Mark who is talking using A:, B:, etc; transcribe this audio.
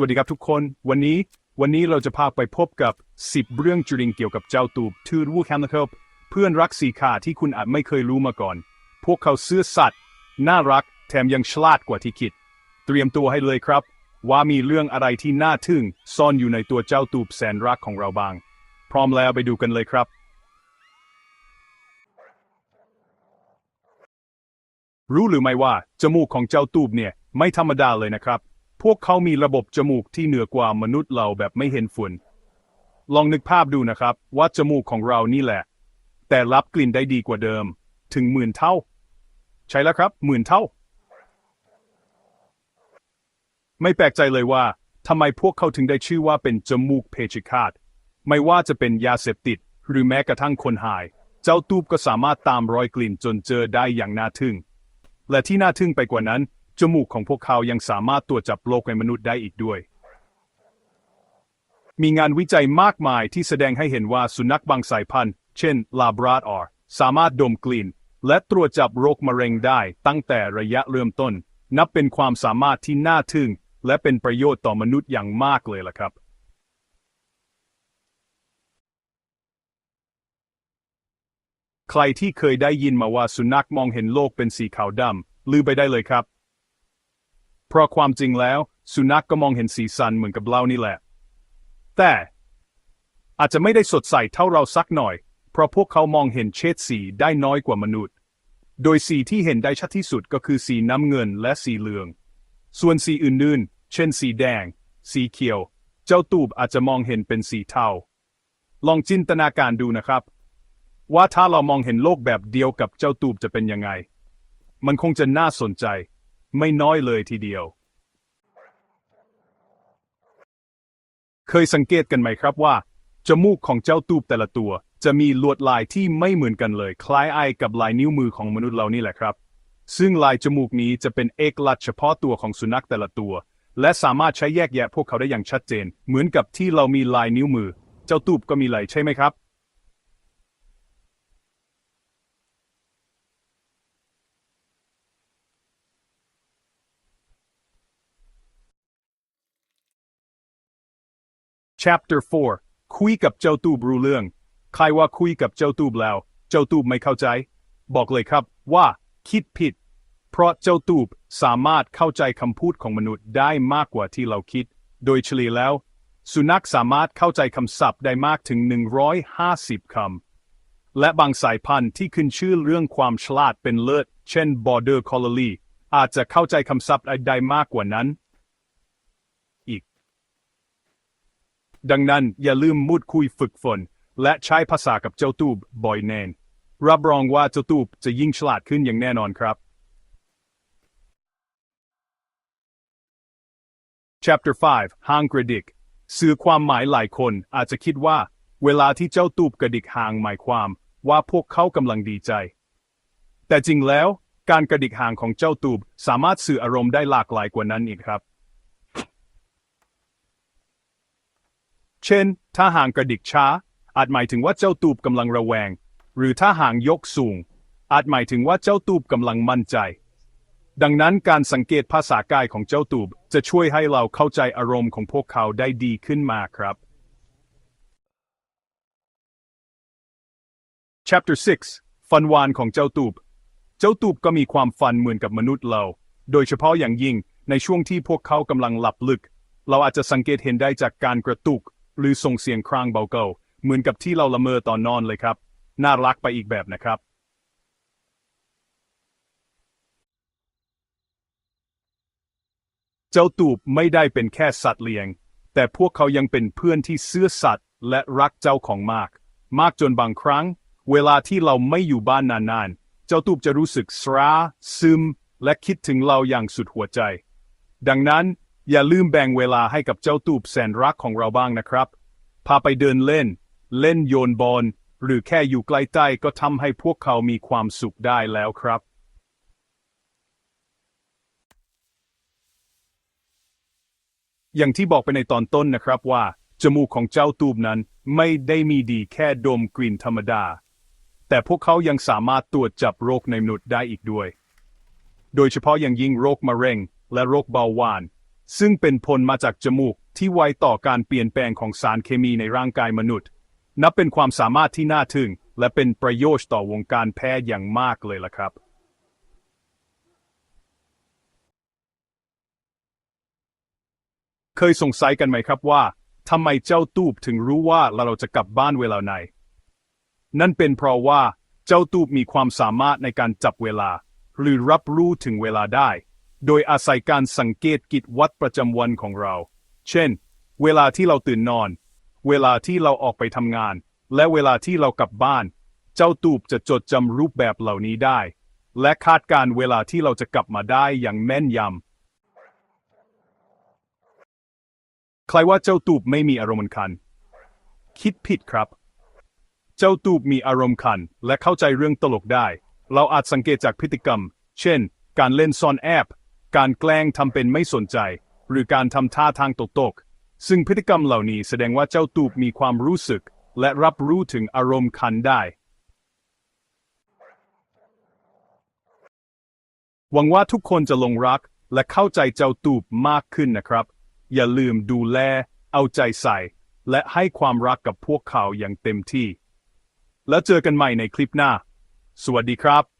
A: วัสดีครับทุกคน วันนี้วันนี้เราจะพาไปพบกับ 10 เรื่องจริงเกี่ยวกับเจ้าตูบทูดวูแคมนะครับเพื่อนรักสีขาที่คุณอาจไม่เคยรู้มาก่อน พวกเขาซื่อสัตย์น่ารัก แถมยังฉลาดกว่าที่คิด เตรียมตัวให้เลยครับ ว่ามีเรื่องอะไรที่น่าทึ่ง ซ่อนอยู่ในตัวเจ้าตูบแสนรักของเราบ้าง พร้อมแล้วไปดูกันเลยครับ รู้หรือไม่ว่าจมูกของเจ้าตูบเนี่ยไม่ธรรมดาเลยนะครับ พวกเขามีระบบจมูกที่เหนือกว่ามนุษย์เราแบบไม่เห็นฝุ่น ลองนึกภาพดูนะครับ ว่าจมูกของเรานี่แหละ แต่รับกลิ่นได้ดีกว่าเดิม ถึงหมื่นเท่า ใช่แล้วครับ หมื่นเท่า ไม่แปลกใจเลยว่าทำไมพวกเขาถึงได้ชื่อว่าเป็นจมูกเพชฌฆาต ไม่ว่าจะเป็นยาเสพติด หรือแม้กระทั่งคนหาย เจ้าตูบก็สามารถตามรอยกลิ่นจนเจอได้อย่างน่าทึ่ง และที่น่าทึ่งไปกว่านั้น จมูกของพวกเขายังสามารถตรวจจับโรคในมนุษย์ได้อีกด้วย มีงานวิจัยมากมายที่แสดงให้เห็นว่าสุนัขบางสายพันธุ์ เช่นลาบราดอร์สามารถดมกลิ่นและตรวจจับโรคมะเร็งได้ตั้งแต่ระยะเริ่มต้น นับเป็นความสามารถที่น่าทึ่ง และเป็นประโยชน์ต่อมนุษย์อย่างมากเลยล่ะครับใครที่เคยได้ยินมาว่าสุนัขมองเห็นโลกเป็นสีขาวดำลือไปได้เลยครับ เพราะความจริงแล้ว สุนัขกก็มองเห็นสีสันเหมือนกับเรานี่แหละ แต่ อาจจะไม่ได้สดใสเท่าเราสักหน่อย เพราะพวกเขามองเห็นเฉดสีได้น้อยกว่ามนุษย์ โดยสีที่เห็นได้ชัดที่สุดก็คือสีน้ำเงินและสีเหลือง ส่วนสีอื่นๆ เช่นสีแดง สีเขียว เจ้าตูบอาจจะมองเห็นเป็นสีเทา ลองจินตนาการดูนะครับ ว่าถ้าเรามองเห็นโลกแบบเดียวกับเจ้าตูบจะเป็นยังไง มันคงจะน่าสนใจ ไม่น้อยเลยทีเดียว เคยสังเกตกันไหมครับว่า จมูกของเจ้าตูบแต่ละตัว จะมีลวดลายที่ไม่เหมือนกันเลย คล้ายไอกับลายนิ้วมือของมนุษย์เรานี่แหละครับ ซึ่งลายจมูกนี้จะเป็นเอกลักษณ์เฉพาะตัวของสุนัขแต่ละตัว และสามารถใช้แยกแยะพวกเขาได้อย่างชัดเจน เหมือนกับที่เรามีลายนิ้วมือ เจ้าตูบก็มีลายใช่ไหมครับ Chapter 4 คุยกับเจ้าตูบรู้เรื่อง ใครว่าคุยกับเจ้าตูบแล้ว เจ้าตูบไม่เข้าใจ บอกเลยครับว่า คิดผิด เพราะเจ้าตูบสามารถเข้าใจคำพูดของมนุษย์ได้มากกว่าที่เราคิด โดยเฉลี่ยแล้ว สุนัขสามารถเข้าใจคำศัพท์ได้มากถึง 150 คำ และบางสายพันธุ์ที่ขึ้นชื่อเรื่องความฉลาดเป็นเลิศ เช่น Border Collie อาจจะเข้าใจคำศัพท์ได้มากกว่านั้น อีก ดังนั้นอย่าลืมมุดคุยฝึกฝน และใช้ภาษากับเจ้าตูบบ่อยแนนรับรองว่าเจ้าตูบจะยิ่งฉลาดขึ้นอย่างแน่นอนครับ Chapter 5 หางกระดิก สื่อความหมายหลายคนอาจจะคิดว่า เวลาที่เจ้าตูบกระดิกหางหมายความว่าพวกเขากำลังดีใจ แต่จริงแล้ว การกระดิกหางของเจ้าตูบสามารถสื่ออารมณ์ได้หลากหลายกว่านั้นอีกครับ เช่น ถ้าหางกระดิกช้า อาจหมายถึงว่าเจ้าตูบกำลังระแวง หรือถ้าหางยกสูง อาจหมายถึงว่าเจ้าตูบกำลังมั่นใจ ดังนั้นการสังเกตภาษากายของเจ้าตูบจะช่วยให้เราเข้าใจอารมณ์ของพวกเขาได้ดีขึ้นมาครับ Chapter 6 ฟันวานของเจ้าตูบ เจ้าตูบก็มีความฟันเหมือนกับมนุษย์เรา โดยเฉพาะอย่างยิ่งในช่วงที่พวกเขากำลังหลับลึก เราอาจจะสังเกตเห็นได้จากการกระตุก หรือส่งเสียงครางเบาเกาเหมือนกับที่เราละเมอตอนนอนเลยครับ น่ารักไปอีกแบบนะครับ เจ้าตูบไม่ได้เป็นแค่สัตว์เลี้ยง แต่พวกเขายังเป็นเพื่อนที่ซื่อสัตย์และรักเจ้าของมาก มากจนบางครั้ง เวลาที่เราไม่อยู่บ้านนานๆ เจ้าตูบจะรู้สึกสราซึม และคิดถึงเราอย่างสุดหัวใจ ดังนั้น อย่าลืมแบ่งเวลาให้กับเจ้าตูบแสนรักของเราบ้างนะครับ พาไปเดินเล่น เล่นโยนบอล หรือแค่อยู่ใกล้ๆก็ทำให้พวกเขามีความสุขได้แล้วครับอย่างที่บอกไปในตอนต้นนะครับว่า จมูกของเจ้าตูบนั้นไม่ได้มีดีแค่ดมกลิ่นธรรมดา แต่พวกเขายังสามารถตรวจจับโรคในมนุษย์ได้อีกด้วย โดยเฉพาะอย่างยิ่งโรคมะเร็ง และโรคเบาหวาน ซึ่งเป็นผลมาจากจมูกที่ไวต่อการเปลี่ยนแปลงของสารเคมีในร่างกายมนุษย์ นับเป็นความสามารถที่น่าทึ่ง และเป็นประโยชน์ต่อวงการแพทย์อย่างมากเลยล่ะครับเคยสงสัยกันไหมครับว่าทำไมเจ้าตูบถึงรู้ว่าเราจะกลับบ้านเวลาไหน นั่นเป็นเพราะว่าเจ้าตูบมีความสามารถในการจับเวลา หรือรับรู้ถึงเวลาได้ โดยอาศัยการสังเกตกิจวัตรประจำวันของเรา เช่น เวลาที่เราตื่นนอน เวลาที่เราออกไปทำงาน และเวลาที่เรากลับบ้าน เจ้าตูบจะจดจำรูปแบบเหล่านี้ได้ และคาดการเวลาที่เราจะกลับมาได้อย่างแม่นยำ ใครว่าเจ้าตูบไม่มีอารมณ์คัน คิดผิดครับ เจ้าตูบมีอารมณ์คัน และเข้าใจเรื่องตลกได้ เราอาจสังเกตจากพฤติกรรม เช่น การเล่นซ่อนแอบ การแกล้งทำเป็นไม่สนใจ หรือการทำท่าทางตกตกๆซึ่งพฤติกรรมเหล่านี้แสดงว่าเจ้าตูบมีความรู้สึก และรับรู้ถึงอารมณ์คันได้ หวังว่าทุกคนจะลงรักและเข้าใจเจ้าตูบมากขึ้นนะครับ อย่าลืมดูแล เอาใจใส่ และให้ความรักกับพวกเขาอย่างเต็มที่ แล้วเจอกันใหม่ในคลิปหน้า สวัสดีครับ